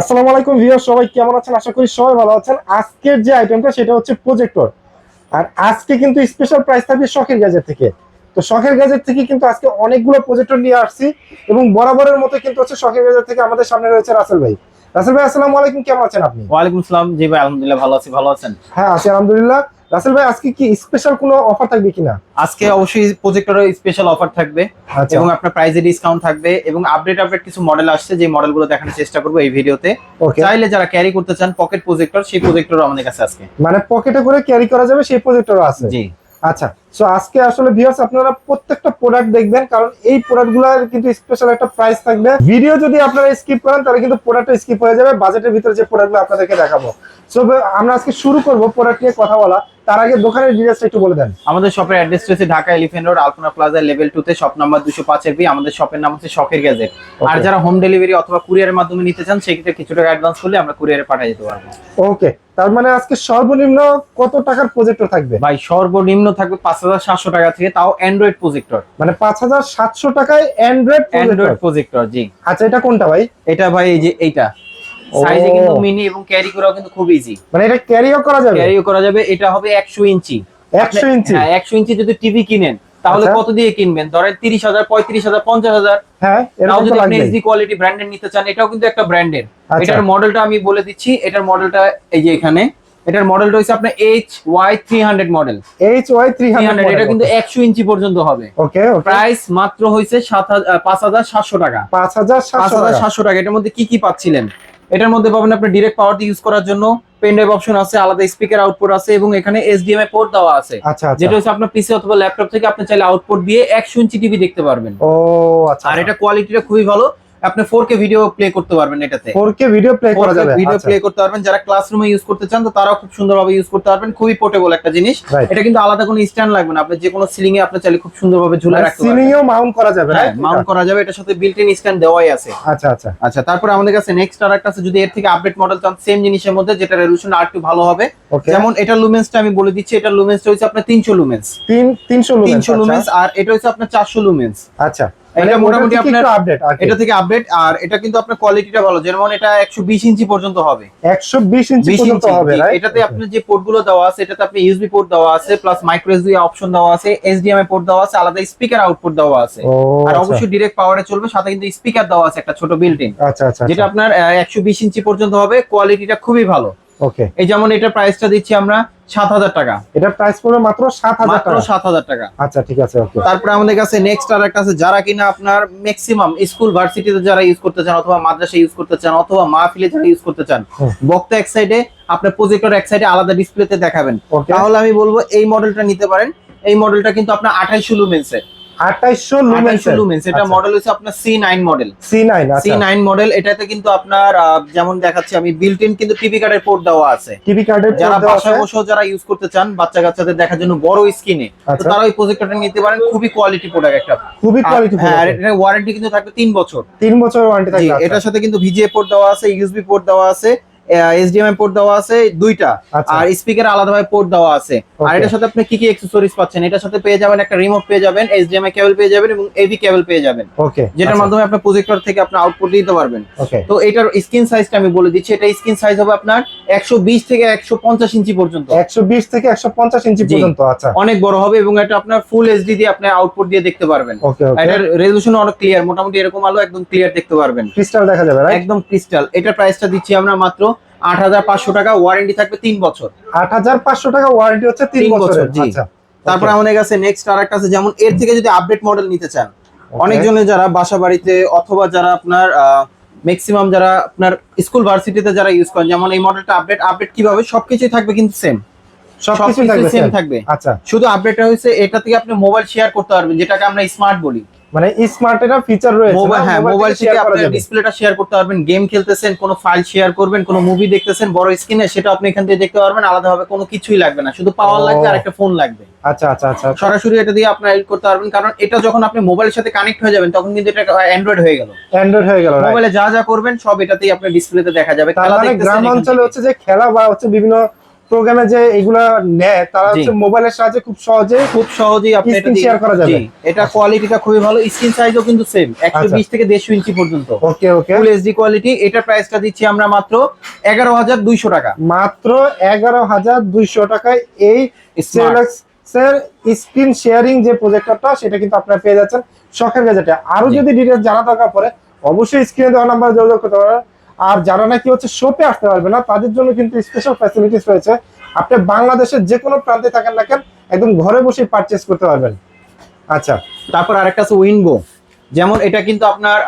আসসালামু আলাইকুম ভিউয়ার সবাই কেমন আছেন? আশা করি সবাই ভালো আছেন। আজকের যে আইটেমটা সেটা হচ্ছে প্রজেক্টর আর আজকে কিন্তু স্পেশাল প্রাইস থাকবে শখের গ্যাজেট থেকে। তো শখের গ্যাজেট থেকে কিন্তু আজকে অনেকগুলো প্রজেক্টর নিয়ে আসছি এবং বরাবরের মতো কিন্তু হচ্ছে শখের গ্যাজেট থেকে আমাদের সামনে রয়েছে রাসেল ভাই। রাসেল ভাই আসসালামু আলাইকুম কেমন আছেন আপনি? ওয়ালাইকুম আসসালাম। জি ভাই আলহামদুলিল্লাহ ভালো আছি। ভালো আছেন? হ্যাঁ আছি আলহামদুলিল্লাহ। রাসেল ভাই আজকে কি স্পেশাল কোনো অফার থাকবে কিনা? আজকে অবশ্যই প্রজেক্টরের স্পেশাল অফার থাকবে এবং আপনার প্রাইজে ডিসকাউন্ট থাকবে এবং আপডেট আপডেট কিছু মডেল আসছে যে মডেলগুলো দেখানোর চেষ্টা করব এই ভিডিওতে চাইলে যারা ক্যারি করতে চান পকেট প্রজেক্টর সেই প্রজেক্টরও আমাদের কাছে আজকে। মানে পকেটে করে ক্যারি করা যাবে সেই প্রজেক্টরও আছে। জি। আচ্ছা সো আজকে আসলে ভিউয়ার্স আপনারা প্রত্যেকটা প্রোডাক্ট দেখবেন কারণ এই প্রোডাক্টগুলোর কিন্তু স্পেশাল একটা প্রাইস থাকবে। ভিডিও যদি আপনারা স্কিপ করেন তাহলে কিন্তু প্রোডাক্টটা স্কিপ হয়ে যাবে বাজেটের ভিতরে যে প্রোডাক্টগুলো আপনাদেরকে দেখাবো। সো আমরা আজকে শুরু করব প্রোডাক্ট নিয়ে কথা বলা। তার আগে দোকানের ডিটেলসটা একটু বলে দেন। আমাদের শপের অ্যাড্রেস রয়েছে Dhaka elephant road Alpana plaza level two তে শপ নাম্বার দুশো পাঁচের বি আমাদের শপের নাম হচ্ছে শখের গ্যাজেট আর যারা হোম ডেলিভারি অথবা কুরিয়ারের মাধ্যমে নিতে চান সেক্ষেত্রে কিছু টাকা অ্যাডভান্স করলে আমরা কুরিয়ারে পাঠিয়ে দিতে পারব। ওকে তার মানে আজকে সর্বনিম্ন কত টাকার প্রজেক্টর থাকবে? ভাই সর্বনিম্ন থাকবে পাঁচ হাজার সাতশো টাকা থেকে তাও অ্যান্ড্রয়েড প্রজেক্টর মানে পাঁচ হাজার সাতশো টাকায় অ্যান্ড্রয়েড অ্যান্ড্রয়েড প্রজেক্টর জি। আচ্ছা এটা কোনটা ভাই? এটা ভাই এই যে এইটা। সাইজে কিন্তু মিনি এবং ক্যারি করাও কিন্তু খুব ইজি মানে এটা ক্যারিও করা যাবে? ক্যারিও করা যাবে এটা হবে একশো ইঞ্চি। একশো ইঞ্চি? হ্যাঁ একশো ইঞ্চি যদি টিভি কিনেন তাহলে আচ্ছা। কত দিয়ে কিনবেন? ধরেন তিরিশ হাজার পঁয়ত্রিশ হাজার পঞ্চাশ হাজার। হ্যাঁ এরকম যদি আপনি এইচডি কোয়ালিটি ব্র্যান্ডের নিতে চান এটাও কিন্তু একটা ব্র্যান্ডের আচ্ছা। এটার মডেলটা আমি বলে দিচ্ছি এটার মডেলটা এই যে এখানে। এটার মডেলটা হচ্ছে আপনার H Y three hundred model H Y three hundred এটা কিন্তু একশো ইঞ্চি পর্যন্ত হবে। ওকে প্রাইস মাত্র হয়েছে সাত পাঁচ হাজার সাতশো টাকা। পাঁচ হাজার পাঁচ হাজার টাকা। সাতশো টাকা। এটার মধ্যে কি কি পাচ্ছিলেন? এটার মধ্যে পাবেন আপনি ডিরেক্ট পাওয়ার ইউজ করার জন্য। পেন ড্রাইভ অপশন আছে আলাদা স্পিকার আউটপুট আছে এবং এখানে এইচডিএমআই পোর্ট দেওয়া আছে। আচ্ছা আচ্ছা। যেটা হচ্ছে আপনার পিসি অথবা ল্যাপটপ থেকে আপনি চাইলে আউটপুট দিয়ে একশো ইঞ্চি টিভি দেখতে পারবেন। ও আচ্ছা আর এটা কোয়ালিটিটা খুবই ভালো। আপনি ফোর কে ভিডিও প্লে করতে পারবেন এটাতে। ফোর কে ভিডিও প্লে করা যাবে ভিডিও আচ্ছা। প্লে করতে পারবেন। যারা ক্লাসরুমে ইউজ করতে চান তো তারাও খুব সুন্দরভাবে ইউজ করতে পারবেন। খুবই পোর্টেবল একটা জিনিস। এটা কিন্তু আলাদা কোনো স্ট্যান্ড লাগবে না। আপনি যে কোনো সিলিং এ আপনি চাইলে খুব সুন্দরভাবে ঝুলে রাখতে পারবেন। সিলিংয়েও মাউন্ট করা যাবে হ্যাঁ মাউন্ট করা যাবে। এটার সাথে বিল্ট ইন স্ট্যান্ড দেওয়াই আছে। আচ্ছা আচ্ছা। আচ্ছা তারপরে আমাদের কাছে নেক্সট আর একটা আছে। যদি এর থেকে আপডেট মডেল চান সেম জিনিসের মধ্যে যেটা রেজলিউশন আর একটু ভালো হবে। যেমন এটার লুমেন্সটা আমি বলে দিচ্ছি। এটার লুমেন্সটা হচ্ছে আপনার তিনশো লুমেন্স তিন তিনশো লুমেন্স তিনশো লুমেন্স আর এটা হচ্ছে আপনার চারশো লুমেন্স আচ্ছা। এটা মানে মোটামুটি আপনার আপডেট এটা থেকে আপডেট আর এটা কিন্তু আপনার কোয়ালিটিটা ভালো যেমন এটা একশো বিশ ইঞ্চি পর্যন্ত হবে। একশো বিশ ইঞ্চি পর্যন্ত হবে এটাতে আপনার যে পোর্টগুলো দেওয়া আছে এটাতে আপনি ইউএসবি পোর্ট দেওয়া আছে প্লাস মাইক্রো এসডি অপশন দেওয়া আছে এইচডিএমআই পোর্ট দেওয়া আছে আলাদা স্পিকার আউটপুট দেওয়া আছে। আর আচ্ছা। অবশ্যই ডিরেক্ট পাওয়ারে চলবে সাথে কিন্তু স্পিকার দেওয়া আছে একটা ছোট বিল্ট ইন আচ্ছা আচ্ছা যেটা আপনার একশো বিশ ইঞ্চি পর্যন্ত হবে কোয়ালিটিটা খুবই ভালো। ওকে এই যেমন এটা প্রাইসটা দিচ্ছি আমরা সাত হাজার টাকা। এটা প্রাইস পড়বে মাত্র সাত হাজার মাত্র সাত হাজার টাকা। আচ্ছা ঠিক আছে ওকে তারপরে আমাদের কাছে নেক্সট আর একটা আছে যারা কিনা আপনার ম্যাক্সিমাম স্কুল ভার্সিটিতে যারা ইউজ করতে চান অথবা মাদ্রাসা ইউজ করতে চান অথবা মাহফিলে যারা ইউজ করতে চান বক্তা এক সাইডে আপনার প্রজেক্টর এক সাইডে আলাদা ডিসপ্লেতে দেখাবেন। তাহলে আমি বলব এই মডেলটা নিতে পারেন। এই মডেলটা কিন্তু আপনার আঠাইশো লুমেন্সের আঠাইশশো লুমেন্স আঠাইশো লুমেন্স এটা মডেল হচ্ছে আপনার C nine model C nine C আচ্ছা নাইন মডেল এটাতে কিন্তু আপনার যেমন দেখাচ্ছি আমি বিল্ট ইন কিন্তু টিভি কার্ডের পোর্ট দেওয়া আছে। টিভি কার্ডের যারা বাসায় বসেও যারা ইউজ করতে চান বাচ্চা কাচ্চাদের দেখার জন্য বড় স্ক্রিনে আচ্ছা। তারা ওই প্রজেক্টরটা নিতে পারেন খুবই কোয়ালিটি প্রোডাক্ট একটা। খুবই কোয়ালিটি হ্যাঁ আর এটার ওয়ারেন্টি কিন্তু থাকবে তিন বছর। তিন বছর ওয়ারেন্টি থাকবে আচ্ছা। এটার সাথে কিন্তু ভিজিএ পোর্ট দেওয়া আছে ইউএসবি পোর্ট দেওয়া আছে। এইচডিএমআই পোর্ট দেওয়া আছে দুইটা। আচ্ছা। আর স্পিকার আলাদাভাবে পোর্ট দেওয়া আছে। আর এটার সাথে আপনি কি কি অ্যাকসেসরিজ পাচ্ছেন? এটার সাথে পেয়ে যাবেন একটা রিমোট পেয়ে যাবেন এইচডিএমআই কেবল পেয়ে যাবেন এবং এভি কেবল পেয়ে যাবেন। ওকে যেটার মাধ্যমে আপনার প্রজেক্টর থেকে আপনি আউটপুট দিতে পারবেন। তো এটার স্ক্রিন সাইজটা আমি বলে দিচ্ছি। এটা স্ক্রিন সাইজ হবে আপনার একশো বিশ থেকে একশো পঞ্চাশ ইঞ্চি পর্যন্ত। একশো বিশ থেকে একশো পঞ্চাশ ইঞ্চি জি। পর্যন্ত আচ্ছা। অনেক বড় হবে এবং এটা আপনার ফুল এইচডি দিয়ে আপনি আউটপুট দিয়ে দেখতে পারবেন। এটার রেজলিউশন অনেক ক্লিয়ার মোটামুটি এরকম আলো একদম ক্লিয়ার দেখতে পারবেন। ক্রিস্টাল দেখা যাবে একদম ক্রিস্টাল এটার প্রাইসটা দিচ্ছি আমরা মাত্র আট হাজার পাঁচশো টাকা ওয়ারেন্টি থাকবে তিন বছর। আট হাজার পাঁচশো টাকা ওয়ারেন্টি হচ্ছে তিন বছর, জি। আচ্ছা তারপর আমাদের কাছে নেক্সট আর একটা আছে যেমন এর থেকে যদি আপডেট মডেল নিতে চান. অনেকজনে যারা বাসা বাড়িতে অথবা যারা আপনার ম্যাক্সিমাম যারা আপনার স্কুল ভার্সিটিতে যারা ইউজ করেন যেমন এই মডেলটা আপডেট আপডেট কীভাবে? সবকিছুই থাকবে কিন্তু সেম সবকিছু সেম থাকবে আচ্ছা। শুধু আপডেটটা হয়েছে এটা থেকে আপনি মোবাইল শেয়ার করতে পারবেন যেটাকে আমরা স্মার্ট বলি। মানে স্মার্ট এটা ফিচার রয়েছে মোবাইল হ্যাঁ মোবাইল থেকে আপনি ডিসপ্লেটা শেয়ার করতে পারবেন গেম খেলতেছেন কোনো ফাইল শেয়ার করবেন কোনো মুভি দেখতেছেন বড় স্ক্রিনে সেটা আপনি এখান থেকে দেখতে পারবেন আলাদাভাবে কোনো কিছুই লাগবে না শুধু পাওয়ার লাগবে আর একটা ফোন লাগবে। আচ্ছা আচ্ছা আচ্ছা। সরাসরি এটা দিয়ে আপনি এডিট করতে পারবেন কারণ এটা যখন আপনি মোবাইলের সাথে কানেক্ট হয়ে যাবেন তখন কিন্তু এটা অ্যান্ড্রয়েড হয়ে গেল। অ্যান্ড্রয়েড হয়ে গেল? মোবাইলে যা যা করবেন সব এটাতেই আপনার ডিসপ্লেতে দেখা যাবে তার খেলা মানে দেখতেছেন গ্রাম অঞ্চলে হচ্ছে যে খেলা বা হচ্ছে বিভিন্ন প্রোগ্রামে যে এগুলা নেয় তারা হচ্ছে মোবাইলের সাহায্যে খুব সহজে খুব সহজেই আপনি এটা share করা যাবে। এটা কোয়ালিটিটা খুবই ভালো স্ক্রিন সাইজও কিন্তু সেম একশো আচ্ছা। বিশ থেকে দেড়শো ইঞ্চি পর্যন্ত। ওকে ওকে। ফুল এইচডি কোয়ালিটি এটা প্রাইসটা দিচ্ছি আমরা মাত্র এগারো হাজার দুইশো টাকা। মাত্র এগারো হাজার দুইশো টাকায় এই Smart। স্যার স্ক্রিন শেয়ারিং যে প্রজেক্টরটা সেটা কিন্তু আপনারা পেয়ে যাচ্ছেন শখের গ্যাজেটে আরও যদি ডিটেলস জানা দরকার পড়ে অবশ্যই স্ক্রিনে দেওয়া নাম্বার যোগাযোগ করতে পারেন। আর যারা নাকি হচ্ছে শোপে আসতে পারবে না তাদের জন্য কিন্তু স্পেশাল ফ্যাসিলিটিস রয়েছে। আপনি বাংলাদেশের যে কোনো প্রান্তে থাকেন না কেন একদম ঘরে বসে পারচেস করতে পারবেন। আচ্ছা তারপর আরেকটা আছে উইনবো যেমন এটা কিন্তু আপনার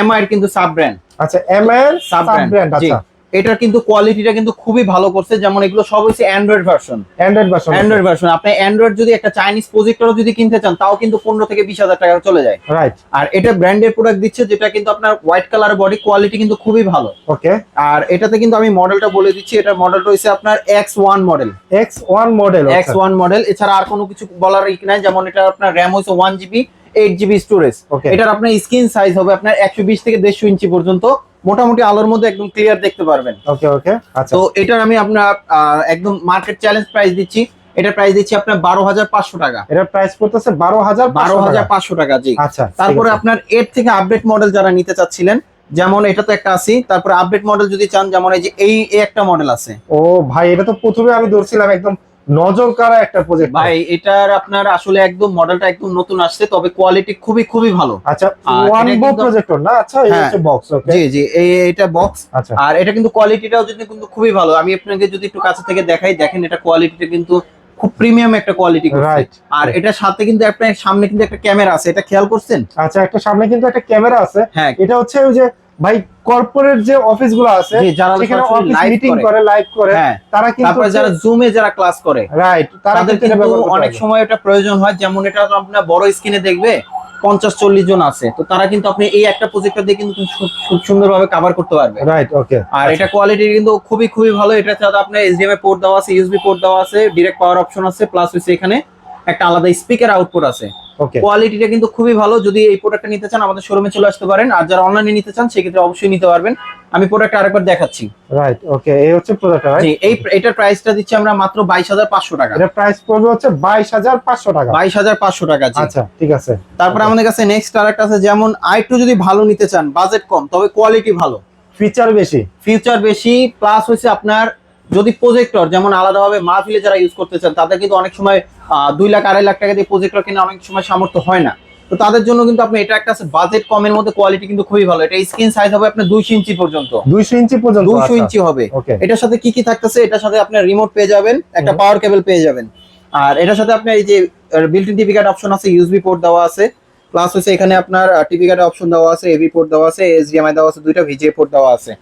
এমআই এর কিন্তু সাব ব্র্যান্ড আচ্ছা এম এর সাব সাব ব্র্যান্ড আচ্ছা। এটার কিন্তু কোয়ালিটিটা কিন্তু খুবই ভালো করছে। যেমন এগুলো সব হচ্ছে Android version Android version Android version আপনি অ্যান্ড্রয়েড যদি একটা চাইনিজ প্রজেক্টরও যদি কিনতে চান তাও কিন্তু পনেরো থেকে বিশ হাজার টাকা চলে যায়। রাইট আর এটা ব্র্যান্ডের প্রোডাক্ট দিচ্ছে যেটা কিন্তু আপনার হোয়াইট কালার বডি কোয়ালিটি কিন্তু খুবই ভালো। ওকে আর এটাতে কিন্তু আমি মডেলটা বলে দিচ্ছি এটার মডেলটা হচ্ছে আপনার X one model X one model X one model এছাড়া আর কোনো কিছু বলার ই নাই যেমন এটা আপনার র্যাম হচ্ছে one GB eight GB storage. এটার আপনার স্ক্রিন সাইজ হবে আপনার একশো বিশ থেকে দেড়শো ইঞ্চি পর্যন্ত। মোটামুটি আলোর মধ্যে একদম ক্লিয়ার দেখতে পারবেন। ওকে ওকে আচ্ছা। তো এটার আমি আপনার একদম মার্কেট চ্যালেঞ্জ প্রাইস দিচ্ছি। এটার প্রাইস দিচ্ছি আপনার বারো হাজার পাঁচশো টাকা। এটার প্রাইস পড়তেছে বারো হাজার বারো হাজার পাঁচশো টাকা জি। আচ্ছা তারপরে আপনার এর থেকে আপডেট মডেল যারা নিতে চাচ্ছিলেন যেমন এটা তো একটা আছে তারপরে আপডেট মডেল যদি চান যেমন এই যে এই এই একটা মডেল আছে। ও ভাই এটা তো প্রথমে আমি ধরছিলাম একদম নজর কারা একটা প্রজেক্ট ভাই এটার আপনার আসলে একদম মডেলটা একদম নতুন আসছে তবে কোয়ালিটি খুবই খুবই ভালো। আচ্ছা ওয়ান বো প্রজেক্টর না? আচ্ছা এই হ্যাঁ। হচ্ছে বক্স ওকে জি জি এই এটা বক্স আচ্ছা। আর এটা কিন্তু কোয়ালিটিটাও যদি কিন্তু খুবই ভালো আমি আপনাকে যদি একটু কাছে থেকে দেখাই দেখেন এটা কোয়ালিটিটা কিন্তু খুব প্রিমিয়াম একটা কোয়ালিটি আর এটার সাথে কিন্তু আপনার সামনে কিন্তু একটা ক্যামেরা আছে এটা খেয়াল করছেন? আচ্ছা একটা সামনে কিন্তু একটা ক্যামেরা আছে। হ্যাঁ। এটা হচ্ছে ওই যে ভাই কর্পোরেট যে অফিসগুলো আছে যারা অফিস মিটিং করে। লাইভ করে হ্যাঁ তারা কিন্তু তারপরে যারা জুমে যারা ক্লাস করে রাইট তাদের কিন্তু অনেক সময় এটা প্রয়োজন হয় যেমন এটা তো আপনার বড় স্ক্রিনে দেখবে পঞ্চাশ চল্লিশ জন আছে তো তারা কিন্তু আপনি এই একটা প্রজেক্টর দিয়ে কিন্তু খুব খুব সুন্দরভাবে কভার করতে পারবে। রাইট ওকে আর এটা কোয়ালিটি কিন্তু খুবই খুবই ভালো এটা সাথে আপনার এইচডিএমআই পোর্ট দেওয়া আছে ইউএসবি পোর্ট দেওয়া আছে ডিরেক্ট পাওয়ার অপশন আছে প্লাস হচ্ছে এখানে একটা আলাদা স্পিকার আউটপুট আছে। কোয়ালিটিটা কিন্তু খুবই ভালো। যদি এই প্রোডাক্টটা নিতে চান আমাদের শোরুমে চলে আসতে পারেন। আর যারা অনলাইনে নিতে চান সেক্ষেত্রে অবশ্যই নিতে পারবেন। আমি প্রোডাক্ট আরেকবার দেখাচ্ছি। রাইট ওকে এই হচ্ছে প্রজেক্টর জি এই এটার প্রাইসটা দিচ্ছি আমরা মাত্র বাইশ হাজার পাঁচশো টাকা। এটা প্রাইস পড়বে হচ্ছে বাইশ হাজার পাঁচশো টাকা। বাইশ হাজার পাঁচশো টাকা জি। আচ্ছা ঠিক আছে। তারপরে আমাদের কাছে নেক্সট আরেকটা আছে যেমন আরেকটু যদি ভালো নিতে চান বাজেট কম তবে কোয়ালিটি ভালো। ফিচার বেশি। ফিউচার বেশি প্লাস হচ্ছে আপনার যদি প্রজেক্টর যেমন আলাদাভাবে মাহফিলে যারা ইউজ করতে চান তাদের কিন্তু অনেক সময় আহ, দুই লাখ আড়াই লাখ টাকা দিয়ে প্রজেক্টর কিনে অনেক সময় সামর্থ্য হয় না। তো তাদের জন্য কিন্তু আপনি এটা একটা বাজেট কমের মধ্যে কোয়ালিটি কিন্তু খুবই ভালো। এটা স্ক্রিন সাইজ হবে আপনার দুইশো ইঞ্চি পর্যন্ত। দুইশো ইঞ্চি পর্যন্ত দুইশো ইঞ্চি হবে। এটার সাথে কি কি থাকতেছে? এটার সাথে আপনার রিমোট পেয়ে যাবেন একটা পাওয়ার কেবল পেয়ে যাবেন। আর এটার সাথে আপনার এই যে বিল্ট টিভি কার্ড অপশন আছে ইউএসবি পোর্ট দেওয়া আছে। প্লাস হচ্ছে এখানে আপনার টিভি কার্ডের অপশন দেওয়া আছে এভি পোর্ট দেওয়া আছে এইচডিএমআই দেওয়া আছে দুইটা ভিজিএ পোর্ট দেওয়া আছে।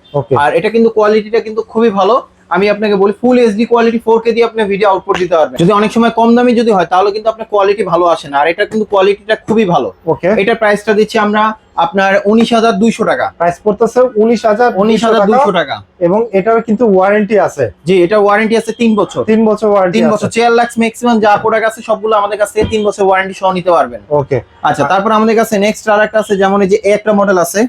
আর এটা কিন্তু কোয়ালিটিটা কিন্তু খুবই ভালো। আমি আপনাকে বলি full HD quality four K দিয়ে আপনি ভিডিও আউটপুট দিতে পারবেন। যদি অনেক সময় কম দামি যদি হয় তাহলে কিন্তু আপনার কোয়ালিটি ভালো আসে না। আর এটা কিন্তু কোয়ালিটিটা খুবই ভালো। ওকে এটার প্রাইসটা দিচ্ছি আমরা আপনার উনিশ হাজার দুইশো টাকা। প্রাইস পড়তেছে উনিশ হাজার উনিশ হাজার দুইশো টাকা। এবং এটার কিন্তু ওয়ারেন্টি আছে। জি এটা ওয়ারেন্টি আছে তিন বছর। তিন বছর ওয়ারেন্টি তিন বছর। চেয়ার লাক্স ম্যাক্সিমাম যা প্রোডাক্ট আছে সবগুলো আমাদের কাছে তিন বছর ওয়ারেন্টি সহ নিতে পারবেন। ওকে আচ্ছা তারপর আমাদের কাছে নেক্সট আর একটা আছে যেমন এই যে একটা মডেল আছে।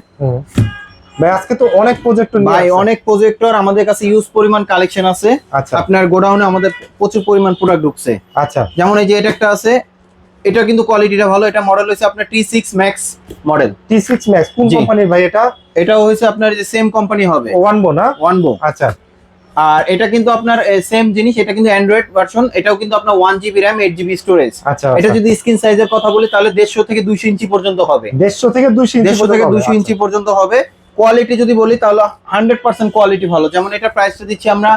ভাই আজকে তো অনেক প্রজেক্ট ভাই অনেক প্রজেক্টর আমাদের কাছে ইউজ পরিমাণ কালেকশন আছে। আচ্ছা। আপনার গোডাউনে আমাদের প্রচুর পরিমাণ প্রোডাক্ট ঢুকছে। আচ্ছা। যেমন এই যে এটা একটা আছে এটা কিন্তু কোয়ালিটিটা ভালো এটা মডেল হচ্ছে আপনার T six max model T six max কোন কোম্পানির ভাই এটা? এটাও হচ্ছে আপনার যে সেম কোম্পানি হবে। না? আচ্ছা। আর এটা কিন্তু আপনার সেম জিনিস এটা কিন্তু অ্যান্ড্রয়েড ভার্সন এটাও কিন্তু আপনার one GB RAM eight GB storage এটা আচ্ছা। যদি স্ক্রিন সাইজের কথা বলি তাহলে দেড়শো থেকে দুইশো ইঞ্চি পর্যন্ত হবে। দেড়শো থেকে দুইশো ইঞ্চি দেড়শো থেকে দুইশো ইঞ্চি পর্যন্ত হবে। কোয়ালিটি যদি বলি তাহলে হান্ড্রেড পার্সেন্ট কোয়ালিটি ভালো। যেমন এটা প্রাইসটা দিচ্ছি আমরা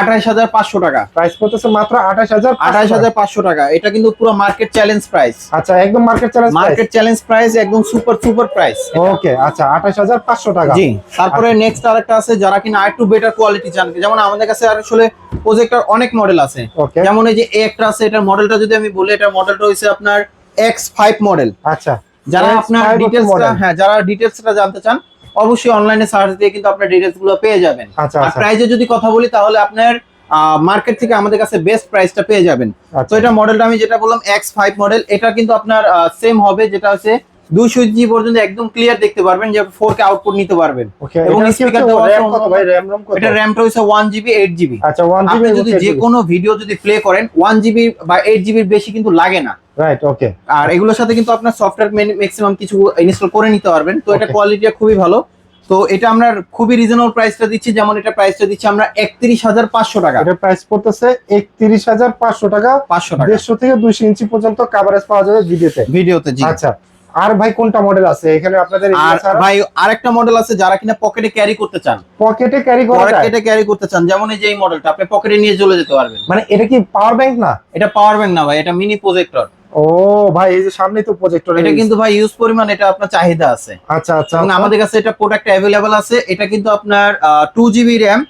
আঠাশ হাজার পাঁচশো টাকা। প্রাইস পড়তেছে মাত্র আঠাশ হাজার আঠাশ হাজার পাঁচশো টাকা। এটা কিন্তু পুরো মার্কেট চ্যালেঞ্জ প্রাইস আচ্ছা একদম market challenge market challenge price একদম সুপার সুপার প্রাইস ওকে আচ্ছা আঠাশ হাজার পাঁচশো টাকা। জি তারপরে নেক্সট আরেকটা আছে যারা কিনা আরেকটু বেটার কোয়ালিটি চান। যেমন আমাদের কাছে আসলে প্রজেক্টর অনেক মডেল আছে। যেমন এই যে একটা আছে এটার মডেলটা যদি আমি বলি এটার মডেলটা হচ্ছে আপনার এক্স ফাইভ মডেল আচ্ছা। যারা আপনার ডিটেলসটা। হ্যাঁ যারা ডিটেলসটা জানতে চান অবশ্যই অনলাইনে সার্চ দিয়ে কিন্তু আপনার ডিটেলসগুলো পেয়ে যাবেন। আচ্ছা আর আচ্ছা। প্রাইজে যদি কথা বলি তাহলে আপনার মার্কেট থেকে আমাদের কাছে বেস্ট প্রাইসটা পেয়ে যাবেন। তো আচ্ছা এটা মডেলটা আমি যেটা বললাম এক্স ফাইভ মডেল এটা কিন্তু আপনার সেম হবে যেটা হচ্ছে দুইশো জি পর্যন্ত একদম ক্লিয়ার দেখতে পারবেন যে ফোর কে আউটপুট নিতে পারবেন। এবং স্পিকার দেওয়া আছে কত ভাই? র‍্যাম রম কত? এটা র্যামটা হচ্ছে ওয়ান জিবি এইট জিবি আচ্ছা 1 আপনি যদি যে কোনো ভিডিও যদি প্লে করেন ওয়ান জিবি বা এইট জিবির বেশি কিন্তু লাগে না। রাইট ওকে আর এগুলোর সাথে কিন্তু আপনার সফটওয়্যার ম্যাক্সিমাম কিছু ইনস্টল করে নিতে পারবেন। তো এটা. কোয়ালিটিটা খুবই ভালো। তো এটা আমরা খুবই রিজনেবল প্রাইসটা দিচ্ছি। যেমন এটা প্রাইসটা দিচ্ছি আমরা একত্রিশ হাজার পাঁচশো টাকা। এটার প্রাইস পড়তেছে 31500 টাকা। পাঁচশো টাকা। 150 থেকে 200 ইঞ্চি পর্যন্ত কাভারেজ পাওয়া যাবে ভিডিওতে ভিডিওতে আচ্ছা আর ভাই কোনটা মডেল আছে? এখানে আপনাদের আর ভাই আরেকটা মডেল আছে যারা কিনা পকেটে ক্যারি করতে চান। পকেটে ক্যারি করা যায়? পকেটে ক্যারি করতে চান। যেমন এই যে এই মডেলটা আপনি পকেটে নিয়ে চলে যেতে পারবেন। মানে এটা কি পাওয়ার ব্যাংক না? এটা পাওয়ার ব্যাংক না ভাই এটা মিনি প্রজেক্টর ও ভাই এই যে সামনে তো প্রজেক্টর এটা কিন্তু ভাই ইউজ পরিমাণ এটা আপনার চাহিদা আছে। আচ্ছা আচ্ছা এবং আচ্ছা। আমাদের কাছে এটা প্রোডাক্ট অ্যাভেলেবল আছে। এটা কিন্তু আপনার two GB RAM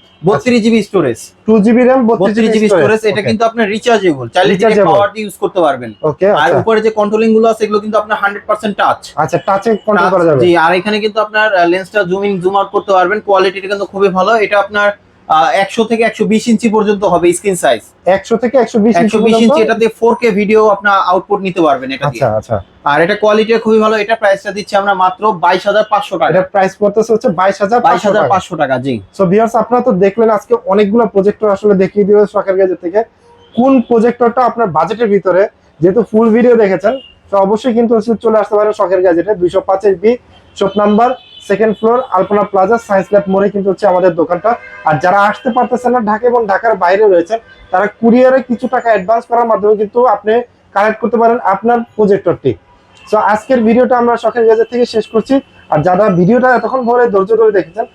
GB storage 2 GB RAM বত্রিশ জিবি স্টোরেজ এটা কিন্তু আপনার রিচার্জেবল চাইলে Rechargeable। পাওয়ার দিয়ে ইউজ করতে পারবেন। ওকে আর আচ্ছা। উপরে যে কন্ট্রোলিংগুলো আছে এগুলো কিন্তু আপনার হান্ড্রেড পার্সেন্ট টাচ আচ্ছা টাচে কন্ট্রোল করা যাবে। জি আর এখানে কিন্তু আপনার লেন্সটা জুম ইন জুম আউট করতে পারবেন। কোয়ালিটিটা কিন্তু খুবই ভালো। এটা আপনার একশো থেকে একশো বিশ ইঞ্চি পর্যন্ত হবে স্ক্রিন সাইজ 100 থেকে একশো বিশ ইঞ্চি এটাতে ফোর কে ভিডিও আপনার আউটপুট নিতে পারবেন এটা আচ্ছা আচ্ছা। আর এটা কোয়ালিটি খুবই ভালো এটা প্রাইসটা দিচ্ছি আমরা মাত্র বাইশ হাজার পাঁচশো টাকা। এটার প্রাইস পড়তেছে হচ্ছে 22500 বাইশ হাজার পাঁচশো টাকা জি। সো ভিউয়ার্স আপনারা তো দেখলেন আজকে অনেকগুলো প্রজেক্টর আসলে দেখিয়ে দিল শখের গ্যাজেট থেকে। কোন প্রজেক্টরটা আপনার বাজেটের ভিতরে? যেহেতু ফুল ভিডিও দেখেছেন তো অবশ্যই কিন্তু চলে আসতে পারেন শখের গ্যাজেটে দুইশো পাঁচের B shop number second floor, Alpana plaza, science lab মোড়ে কিন্তু হচ্ছে আমাদের দোকানটা। আর যারা আসতে পারতেছেন না, ঢাকা এবং ঢাকার বাইরে রয়েছেন, তারা কুরিয়ারে কিছু টাকা অ্যাডভান্স করার মাধ্যমে কিন্তু আপনি কালেক্ট করতে পারেন আপনার প্রজেক্টরটি সো আজকের ভিডিওটা আমরা শখের গাজার থেকে শেষ করছি। আর যারা ভিডিওটা এতক্ষণ ধরে ধৈর্য ধরে দেখেছেন